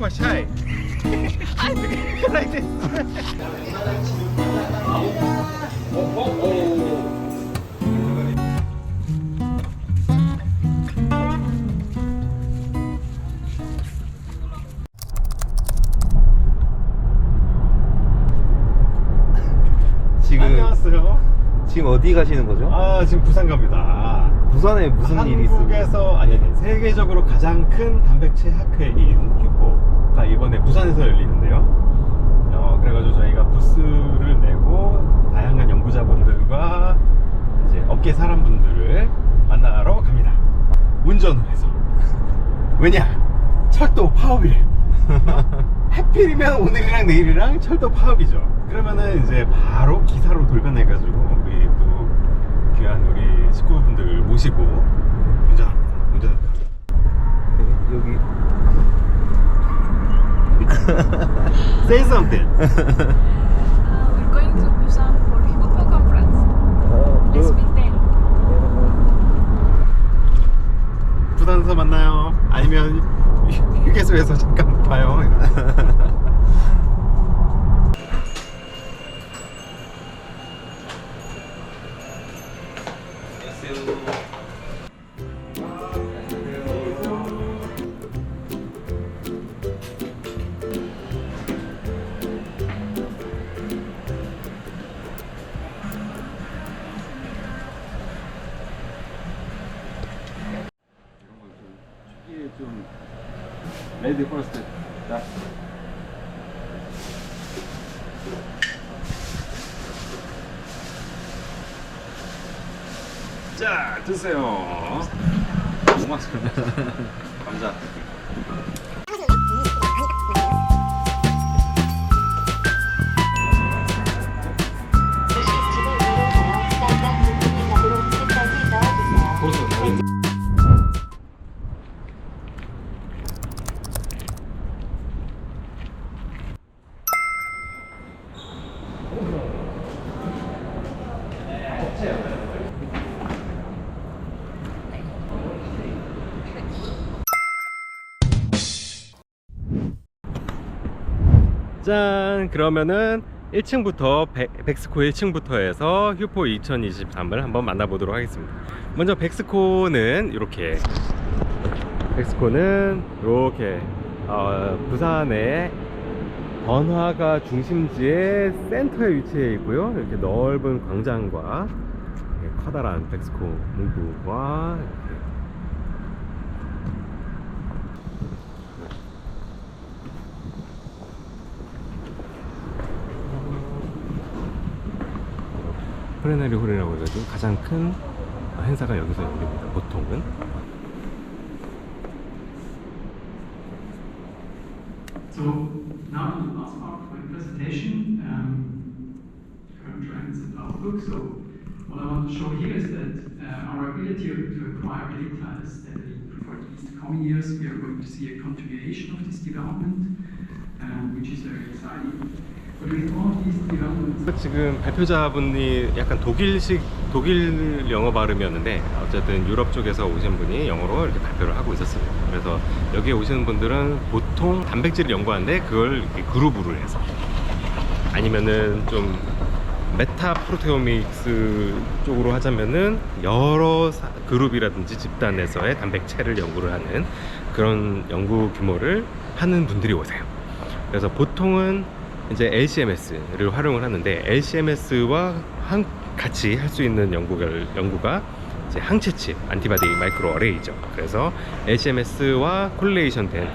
much more shy. like this. 지금 안녕하세요. 지금 어디 가시는 거죠? 아 지금 부산 갑니다. 부산에 무슨 일이 있어요? 한국에서 아니 아니 세계적으로 가장 큰 단백질 학회인 휴포가 이번에 부산에서 열리는데요. 어, 그래가지고 저희가 부스를 내고 다양한 연구자분들과 이제 업계 사람분들을 만나러 갑니다. 운전을 해서 왜냐 철도 파업이래. 하필이면 오늘이랑 내일이랑 철도 파업이죠. 그러면은 이제 바로 기사로 돌변해가지고 우리 또 귀한 우리 식구분들 모시고 운전 운전합니다. 네, 여기 Say something. Uh, we're going to Busan for Hyupo conference. 어, Let's meet there. 부산에서 만나요. 아니면 휴- 휴게소에서 잠깐 봐요. 레디 퍼스트. 자. 자, 드세요. 고맙습니다. 감사. 짠! 그러면은 1층부터 백스코 1층부터 해서 휴포 2023을 한번 만나보도록 하겠습니다. 먼저 백스코는 이렇게 백스코는 이렇게 어, 부산의 번화가 중심지의 센터에 위치해 있고요. 이렇게 넓은 광장과 커다란 문구와 이렇게 프레나리 홀이라고 해가지고 가장 큰 행사가 여기서 열립니다. 보통은. So now the last part of my presentation, um, current trends and outlook. So what I want to show here is that uh, our ability to acquire data is steadily at least the coming years. We are going to see a continuation of this development, um, which is very exciting. But with all these developments, 지금 발표자분이 약간 독일식 독일 영어 발음이었는데 어쨌든 유럽 쪽에서 오신 분이 영어로 이렇게 발표를 하고 있었습니다. 그래서 여기에 오시는 분들은 보통 단백질을 연구하는데 그걸 이렇게 그룹으로 해서 아니면은 좀 메타 프로테오믹스 쪽으로 하자면은 여러 사- 그룹이라든지 집단에서의 단백체를 연구를 하는 그런 연구 규모를 하는 분들이 오세요. 그래서 보통은 이제 LCMS를 활용을 하는데 LCMS와 한, 같이 할 수 있는 연구கள், 연구가 이제 항체칩 안티바디 마이크로 어레이죠. 그래서 LCMS와 콜레이션 된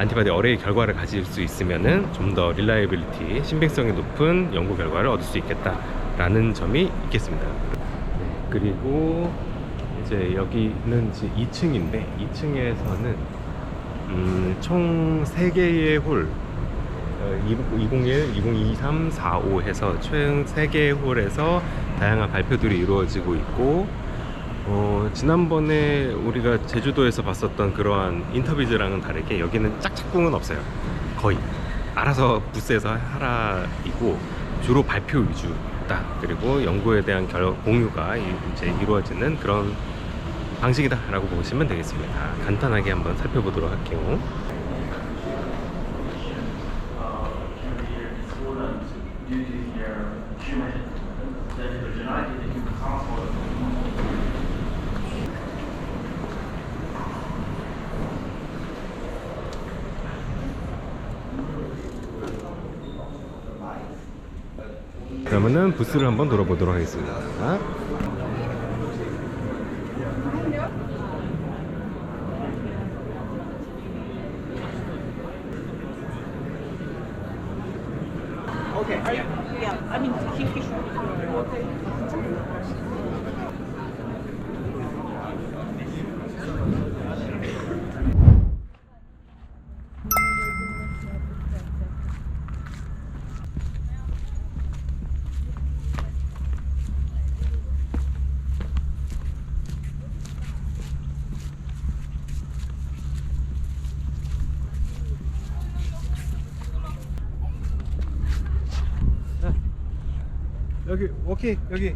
안티바디 어레이 결과를 가질 수 있으면은 좀 더 릴라이빌리티, 신빙성이 높은 연구 결과를 얻을 수 있겠다라는 점이 있겠습니다. 네, 그리고 이제 여기는 이제 2층인데 2층에서는 음, 총 3개의 홀 어, 2021, 2023, 45 해서 총 3개의 홀에서 다양한 발표들이 이루어지고 있고 어, 지난번에 우리가 제주도에서 봤었던 그러한 인터뷰즈랑은 다르게 여기는 짝짝꿍은 없어요. 거의. 알아서 부스에서 하라이고 주로 발표 위주다 그리고 연구에 대한 결, 공유가 이- 이제 이루어지는 그런 방식이다 라고 보시면 되겠습니다. 간단하게 한번 살펴보도록 할게요 그러면은 부스를 한번 돌아보도록 하겠습니다. 여기 오케이 여기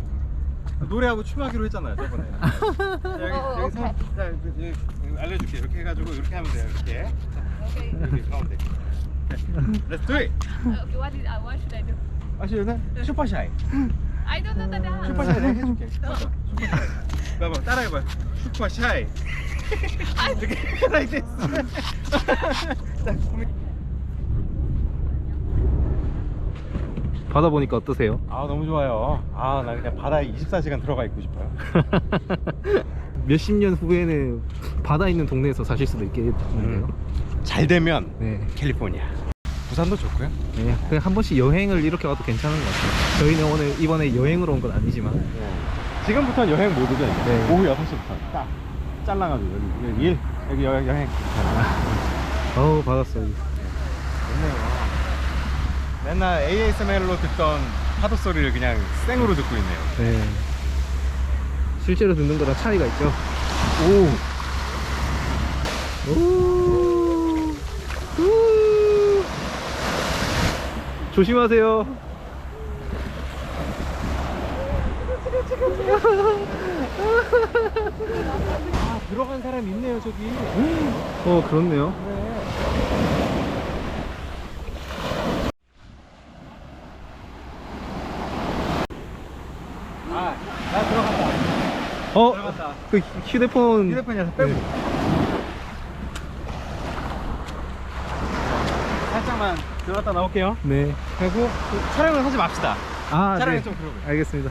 노래하고 춤하기로 했잖아요 저번에. 여기 여기 서 자, 그, 여기, 여기 알려줄게 이렇게 해가지고 이렇게 하면 돼요 이렇게. Okay. 여기 가운데. Let's do it. okay, what, is, uh, what should I do? 아시는 슈퍼샤이. I don't know that. 슈퍼샤이 내가 해줄게. 슈퍼샤이. 봐봐 따라해봐. 슈퍼샤이. 이렇게 like this. 자, 바다 보니까 어떠세요? 아 너무 좋아요. 아 나 그냥 바다에 24시간 들어가 있고 싶어요. 몇십 년 후에는 바다 있는 동네에서 사실 수도 있겠는데요. 잘 되면 네. 캘리포니아. 부산도 좋고요. 네. 그냥 한 번씩 여행을 이렇게 와도 괜찮은 것 같아요. 저희는 오늘 이번에 여행으로 온 건 아니지만 지금부터는 여행 모드죠. 이제. 네. 오후 6시부터 딱 잘라가지고 여기, 여기 일 여기 여, 여행. 어우 받았어요. 좋네요. 맨날 ASMR로 듣던 파도 소리를 그냥 생으로 듣고 있네요. 네. 실제로 듣는 거랑 차이가 있죠. 오. 오. 우. 조심하세요. 아 들어간 사람 있네요 저기. 어 그렇네요. 아나 들어갔다. 어? 그 휴대폰 휴대폰이라서 빼고. 네. 살짝만 들어갔다 나올게요. 네. 그리고 그 촬영을 하지 맙시다. 아, 촬영이 네. 좀 그러고. 알겠습니다.